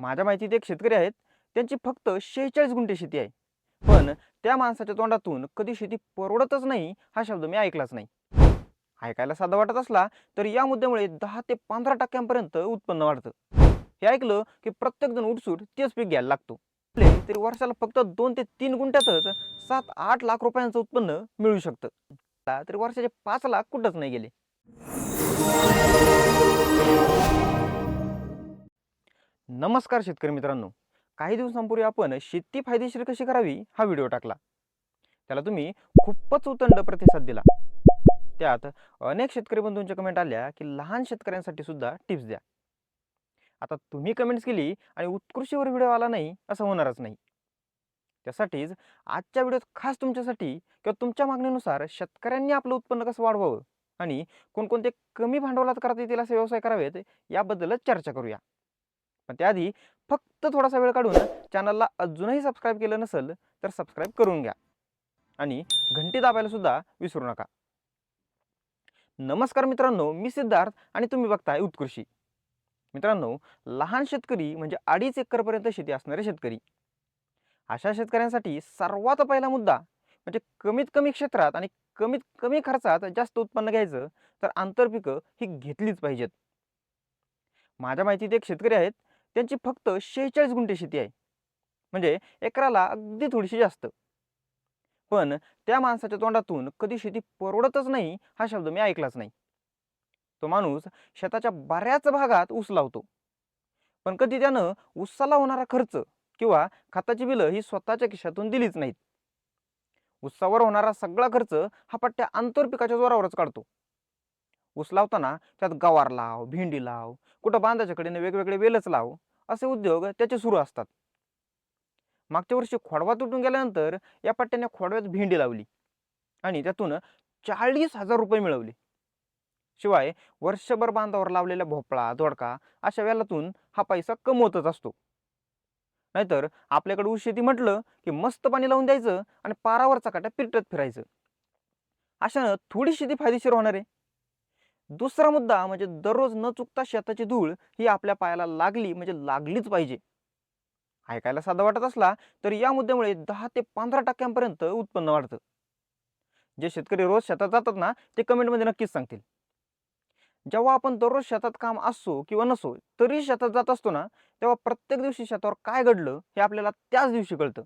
माझ्या माहितीत एक शेतकरी आहेत त्यांची फक्त शेहेचाळीस गुंठे शेती आहे. पण त्या माणसाच्या तोंडातून कधी शेती परवडतच नाही हा शब्द मी ऐकलाच नाही. ऐकायला साधा वाटत असला तर या मुद्द्यामुळे दहा ते पंधरा टक्क्यांपर्यंत उत्पन्न वाढतं. हे ऐकलं की प्रत्येक जण उठसूट तेच पीक घ्यायला लागतो. आपले तरी वर्षाला फक्त दोन ते तीन गुंठ्यातच सात आठ लाख रुपयांचं उत्पन्न मिळू शकतं. तरी वर्षाचे पाच लाख कुठंच नाही गेले. नमस्कार शेतकरी मित्रांनो. काही दिवसांपूर्वी आपण शेती फायदेशीर कशी करावी हा व्हिडिओ टाकला. त्याला तुम्ही खूपच उतंड प्रतिसाद दिला. त्यात अनेक शेतकरी बंधूंच्या कमेंट आल्या की लहान शेतकऱ्यांसाठी सुद्धा टिप्स द्या. आता तुम्ही कमेंट्स केली आणि उत्कृष्टीवर व्हिडिओ आला नाही असं होणारच नाही. त्यासाठीच आजच्या व्हिडिओत खास तुमच्यासाठी किंवा तुमच्या मागणीनुसार शेतकऱ्यांनी आपलं उत्पन्न कसं वाढवावं आणि कोणकोणते कमी भांडवलात करता येतील असे व्यवसाय करावेत याबद्दलच चर्चा करूया. पण त्याआधी फक्त थोडासा वेळ काढून चॅनलला अजूनही सबस्क्राईब केलं नसेल तर सबस्क्राईब करून घ्या. आणि घंटी दाबायला सुद्धा विसरू नका. नमस्कार मित्रांनो मी सिद्धार्थ आणि तुम्ही बघताय उत्कृषी मित्रांनो लहान शेतकरी म्हणजे अडीच एकरपर्यंत शेती असणारे शेतकरी. अशा शेतकऱ्यांसाठी सर्वात पहिला मुद्दा म्हणजे कमीत कमी क्षेत्रात आणि कमीत कमी खर्चात जास्त उत्पन्न घ्यायचं तर आंतरपिकं ही घेतलीच पाहिजेत. माझ्या माहितीत एक शेतकरी आहेत त्यांची फक्त शेहेचाळीस गुंठे शेती आहे. म्हणजे एकराला अगदी थोडीशी जास्त. पण त्या माणसाच्या तोंडातून कधी शेती परवडतच नाही हा शब्द मी ऐकलाच नाही. तो माणूस शेताच्या बऱ्याच भागात ऊस लावतो. पण कधी त्यानं ऊसाला होणारा खर्च किंवा खताची बिलं ही स्वतःच्या खिशातून दिलीच नाहीत. ऊसावर होणारा सगळा खर्च हा पट्ट्या आंतरपिकाच्या जोरावरच काढतो. ऊस लावताना त्यात गवार लाव भेंडी लाव कुठं बांधाच्याकडेनं वेगवेगळे वेलच लाव असे उद्योग त्याचे सुरू असतात. मागच्या वर्षी खोडवा तुटून गेल्यानंतर या पट्ट्याने खोडव्यात भेंडी लावली आणि त्यातून चाळीस हजार रुपये मिळवले. शिवाय वर्षभर बांधावर लावलेल्या भोपळा दोडका अशा वेलातून हा पैसा कमवतच असतो. नाहीतर आपल्याकडे ऊस शेती म्हटलं की मस्त पाणी लावून द्यायचं आणि पारावरचा काटा पिरटत फिरायचं. अशानं थोडी शेती फायदेशीर होणार आहे. दुसरा मुद्दा म्हणजे दररोज न चुकता शेताची धूळ ही आपल्या पायाला लागली म्हणजे लागलीच पाहिजे. ऐकायला साधा वाटत असला तर या मुद्द्यामुळे दहा ते पंधरा टक्क्यांपर्यंत उत्पन्न वाढतं. जे शेतकरी रोज शेतात जातात ना ते कमेंटमध्ये नक्कीच सांगतील. जेव्हा आपण दररोज शेतात काम असो किंवा नसो तरी शेतात जात असतो ना तेव्हा प्रत्येक दिवशी शेतावर काय घडलं हे आपल्याला त्याच दिवशी कळतं.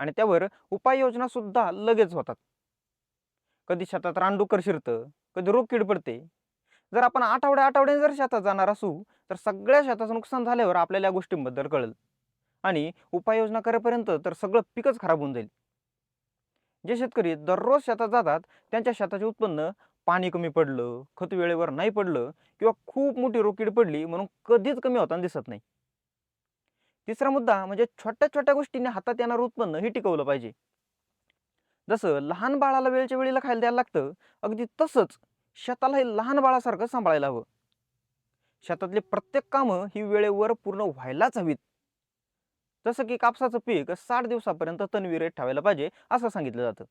आणि त्यावर उपाययोजना सुद्धा लगेच होतात. कधी शेतात रानडुकर शिरतं कधी रोग कीड पडते. जर आपण आठवड्या आठवड्याने जर शेतात जाणार असू तर सगळ्या शेताचं नुकसान झाल्यावर आपल्याला या गोष्टींबद्दल कळेल. आणि उपाययोजना करेपर्यंत तर सगळं पिकच खराब होऊन जाईल. जे शेतकरी दररोज शेतात जातात त्यांच्या शेताचे उत्पन्न पाणी कमी पडलं खत वेळेवर नाही पडलं किंवा खूप मोठी रोकीड पडली म्हणून कधीच कमी होताना दिसत नाही. तिसरा मुद्दा म्हणजे छोट्या छोट्या गोष्टींनी हातात येणारं उत्पन्न हे टिकवलं पाहिजे. जसं लहान बाळाला वेळच्या वेळेला खायला द्यायला लागतं अगदी तसंच शेताला हे लहान बाळासारखं सांभाळायला हवं. शेतातली प्रत्येक कामं ही वेळेवर पूर्ण व्हायलाच हवीत. जसं की कापसाचं पीक साठ दिवसापर्यंत तणविरेट ठेवायला पाहिजे असं सांगितलं जातं.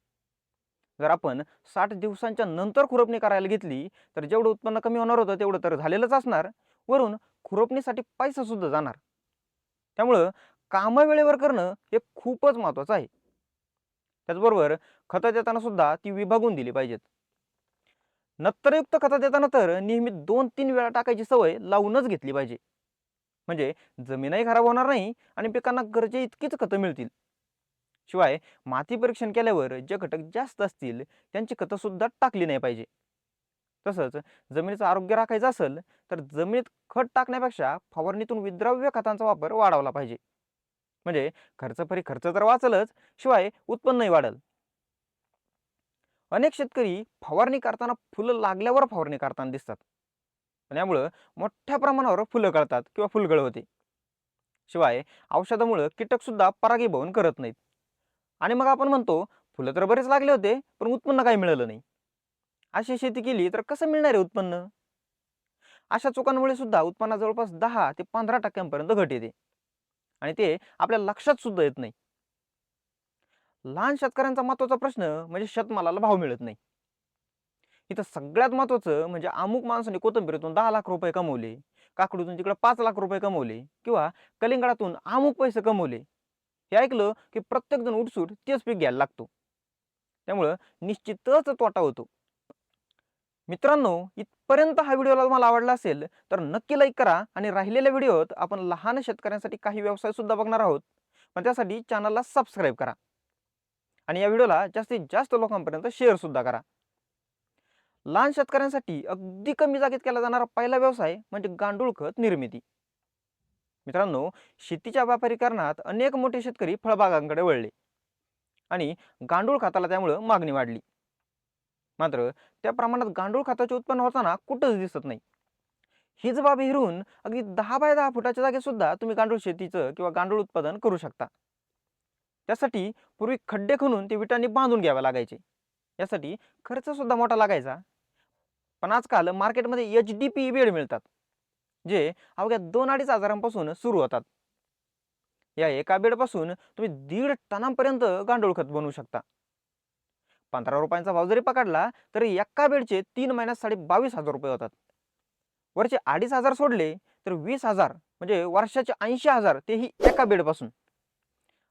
जर आपण साठ दिवसांच्या नंतर खुरपणी करायला घेतली तर जेवढं उत्पन्न कमी होणार होतं तेवढं तर झालेलंच असणार. वरून खुरपणीसाठी पैसा सुद्धा जाणार. त्यामुळं कामं वेळेवर करणं हे खूपच महत्वाचं आहे. त्याचबरोबर खतं देताना सुद्धा ती विभागून दिली पाहिजेत. नत्तरयुक्त खतं देताना तर नेहमी दोन तीन वेळा टाकायची सवय लावूनच घेतली पाहिजे. म्हणजे जमीनही खराब होणार नाही आणि पिकांना गरजे इतकीच खतं मिळतील. शिवाय माती परीक्षण केल्यावर जे घटक जास्त असतील त्यांची खतं सुद्धा टाकली नाही पाहिजे. तसंच जमिनीचं आरोग्य राखायचं असेल तर जमिनीत खत टाकण्यापेक्षा फवारणीतून विद्राव्य खतांचा वापर वाढवला पाहिजे. म्हणजे खर्चपरी खर्च तर वाचलच शिवाय उत्पन्नही वाढल. अनेक शेतकरी फवारणी करताना फुलं लागल्यावर फवारणी करताना दिसतात. पण यामुळं मोठ्या प्रमाणावर फुलं कळतात किंवा फुलगळ होते शिवाय औषधामुळं कीटकसुद्धा परागीभवन करत नाहीत. आणि मग आपण म्हणतो फुलं तर बरेच लागले होते पण उत्पन्न काही मिळालं नाही. अशी शेती केली तर कसं मिळणार आहे उत्पन्न? अशा चुकांमुळे सुद्धा उत्पन्ना जवळपास दहा ते पंधरा टक्क्यांपर्यंत घट येते. आणि ते आपल्या लक्षात सुद्धा येत नाही. लहान शेतकऱ्यांचा महत्त्वाचा प्रश्न म्हणजे शेतमालाला भाव मिळत नाही. इथं सगळ्यात महत्वाचं म्हणजे अमुक माणसाने कोथंबीरीतून दहा लाख रुपये कमवले काकडीतून तिकडे पाच लाख रुपये कमवले किंवा कलिंगडातून अमुक पैसे कमवले. हे ऐकलं की प्रत्येकजण उठसूट तेच पीक घ्यायला लागतो. त्यामुळं निश्चितच तोटा होतो. मित्रांनो इथपर्यंत हा व्हिडिओला तुम्हाला आवडला असेल तर नक्की लाईक करा आणि राहिलेल्या व्हिडिओत आपण लहान शेतकऱ्यांसाठी काही व्यवसाय सुद्धा बघणार आहोत. पण त्यासाठी चॅनलला सबस्क्राईब करा. आणि या व्हिडिओला जास्तीत जास्त लोकांपर्यंत शेअर सुद्धा करा. लहान शेतकऱ्यांसाठी अगदी कमी जागेत केला जाणारा पहिला व्यवसाय म्हणजे गांडूळ खत निर्मिती. मित्रांनो शेतीच्या व्यापारीकरणात अनेक मोठे शेतकरी फळबागांकडे वळले आणि गांडूळ खताला त्यामुळं मागणी वाढली. मात्र त्या प्रमाणात गांडूळ खताचे उत्पन्न होताना कुठंच दिसत नाही. हीच बाब हिरून अगदी दहा बाय दहा फुटाच्या जागेसुद्धा तुम्ही गांडूळ शेतीचं किंवा गांडूळ उत्पादन करू शकता. त्यासाठी पूर्वी खड्डे खणून ते विटांनी बांधून घ्यावे लागायचे. यासाठी खर्चसुद्धा मोठा लागायचा. पण आजकाल मार्केटमध्ये एच डी पी बेड मिळतात जे अवघ्या दोन अडीच हजारांपासून सुरू होतात. या एका बेडपासून तुम्ही दीड टनांपर्यंत गांडूळ खत बनवू शकता. पंधरा रुपयांचा भाव जरी पकडला तरी एका बेडचे तीन महिन्यात साडे बावीस हजार रुपये होतात. वरचे अडीच हजार सोडले तर वीस हजार म्हणजे वर्षाचे ऐंशी हजार तेही एका बेडपासून.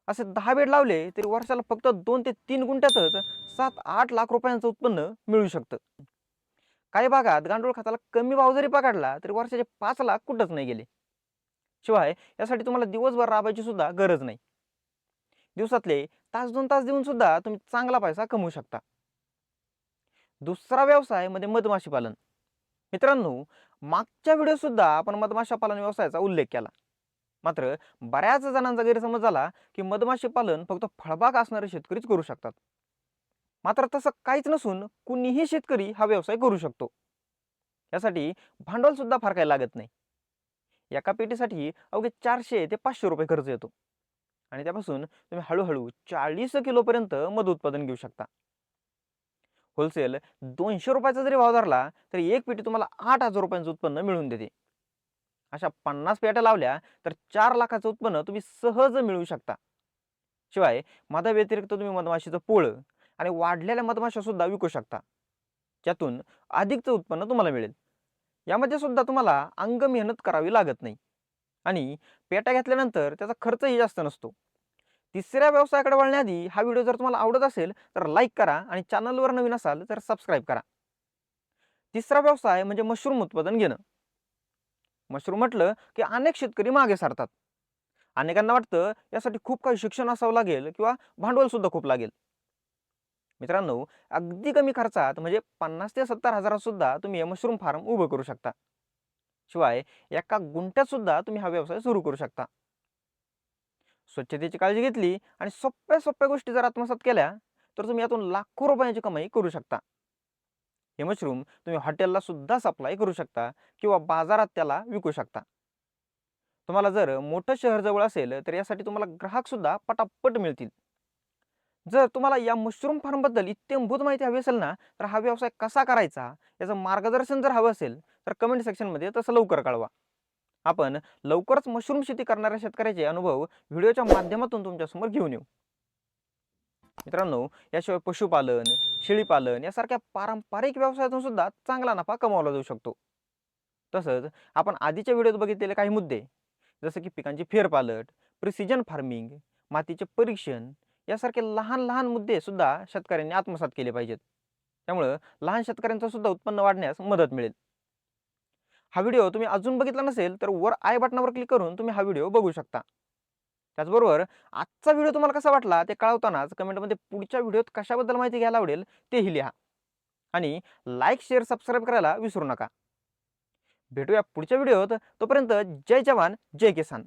असे दहा बेड लावले तरी वर्षाला फक्त दोन ते तीन गुंठ्यातच सात आठ लाख रुपयांचं उत्पन्न मिळू शकतं. काही भागात गांडूळ खताला कमी भाव जरी पकडला तरी वर्षाचे पाच लाख कुठंच नाही गेले. शिवाय यासाठी तुम्हाला दिवसभर राबायची सुद्धा गरज नाही. दिवसातले तास दोन तास देऊन सुद्धा तुम्ही चांगला पैसा कमवू शकता. दुसरा व्यवसाय म्हणजे मधमाशी पालन. मित्रांनो मागच्या व्हिडिओ सुद्धा आपण मधमाशा पालन व्यवसायाचा उल्लेख केला. मात्र बऱ्याच जणांचा गैरसमज झाला की मधमाशी पालन फक्त फळबाग असणारे शेतकरीच करू शकतात. मात्र तसं काहीच नसून कुणीही शेतकरी हा व्यवसाय करू शकतो. यासाठी भांडवल सुद्धा फार काही लागत नाही. एका पेटीसाठी अवघे चारशे ते पाचशे रुपये खर्च येतो. आणि त्यापासून तुम्ही हळूहळू चाळीस किलोपर्यंत मध उत्पादन घेऊ शकता. होलसेल दोनशे रुपयाचा जरी भाव धरला तरी एक पेटी तुम्हाला आठ हजार रुपयांचं उत्पन्न मिळून देते. अशा पन्नास पेट्या लावल्या तर चार लाखाचं उत्पन्न तुम्ही सहज मिळवू शकता. शिवाय मधा व्यतिरिक्त तुम्ही मधमाशीचं पोळं आणि वाढलेल्या मधमाशा सुद्धा विकू शकता. ज्यातून अधिकचं उत्पन्न तुम्हाला मिळेल. यामध्ये सुद्धा तुम्हाला अंग मेहनत करावी लागत नाही. आणि पेट्या घेतल्यानंतर त्याचा खर्चही जास्त नसतो. तिसऱ्या व्यवसायाकडे वळण्याआधी हा व्हिडिओ जर तुम्हाला आवडत असेल तर लाईक करा आणि चॅनलवर नवीन असाल तर सबस्क्राईब करा. तिसरा व्यवसाय म्हणजे मशरूम उत्पादन घेणं. मशरूम म्हटलं की अनेक शेतकरी मागे सारतात. अनेकांना वाटतं यासाठी खूप काही शिक्षण असावं लागेल किंवा भांडवल सुद्धा खूप लागेल. मित्रांनो अगदी कमी खर्चात म्हणजे पन्नास ते सत्तर हजारात सुद्धा तुम्ही हे मशरूम फार्म उभं करू शकता. शिवाय एका गुंठ्यात सुद्धा तुम्ही हा व्यवसाय सुरू करू शकता. स्वच्छतेची काळजी घेतली आणि सोप्या सोप्या गोष्टी जर आत्मसात केल्या तर तुम्ही यातून लाखो रुपयांची कमाई करू शकता. हे मशरूम तुम्ही हॉटेलला सुद्धा सप्लाय करू शकता किंवा बाजारात त्याला विकू शकता. तुम्हाला जर मोठं शहर जवळ असेल तर यासाठी तुम्हाला ग्राहक सुद्धा पटापट मिळतील. जर तुम्हाला या मशरूम फार्मबद्दल इत्यंभूत माहिती हवी असेल ना तर हा व्यवसाय कसा करायचा? याचं मार्गदर्शन जर हवं असेल तर कमेंट सेक्शनमध्ये तसं लवकर कळवा. आपण लवकरच मशरूम शेती करणाऱ्या शेतकऱ्याचे अनुभव व्हिडिओच्या माध्यमातून तुमच्यासमोर घेऊन येऊ. मित्रांनो याशिवाय पशुपालन शेळीपालन यासारख्या पारंपरिक व्यवसायातून सुद्धा चांगला नफा कमावला जाऊ शकतो. तसंच आपण आधीच्या व्हिडिओत बघितलेले काही मुद्दे जसं की पिकांची फेरपालट प्रिसिजन फार्मिंग मातीचे परीक्षण यासारखे लहान लहान मुद्दे सुद्धा शेतकऱ्यांनी आत्मसात केले पाहिजेत. त्यामुळं लहान शेतकऱ्यांचं सुद्धा उत्पन्न वाढण्यास मदत मिळेल. हा व्हिडिओ तुम्ही अजून बघितला नसेल तर वर आय बटनावर क्लिक करून तुम्ही हा व्हिडिओ बघू शकता. त्याचबरोबर आजचा व्हिडिओ तुम्हाला कसा वाटला ते कळवतानाच कमेंटमध्ये पुढच्या व्हिडिओत कशाबद्दल माहिती घ्यायला आवडेल तेही लिहा. आणि लाईक शेअर सबस्क्राईब करायला विसरू नका. भेटूया पुढच्या व्हिडिओत. तोपर्यंत जय जवान जय किसान.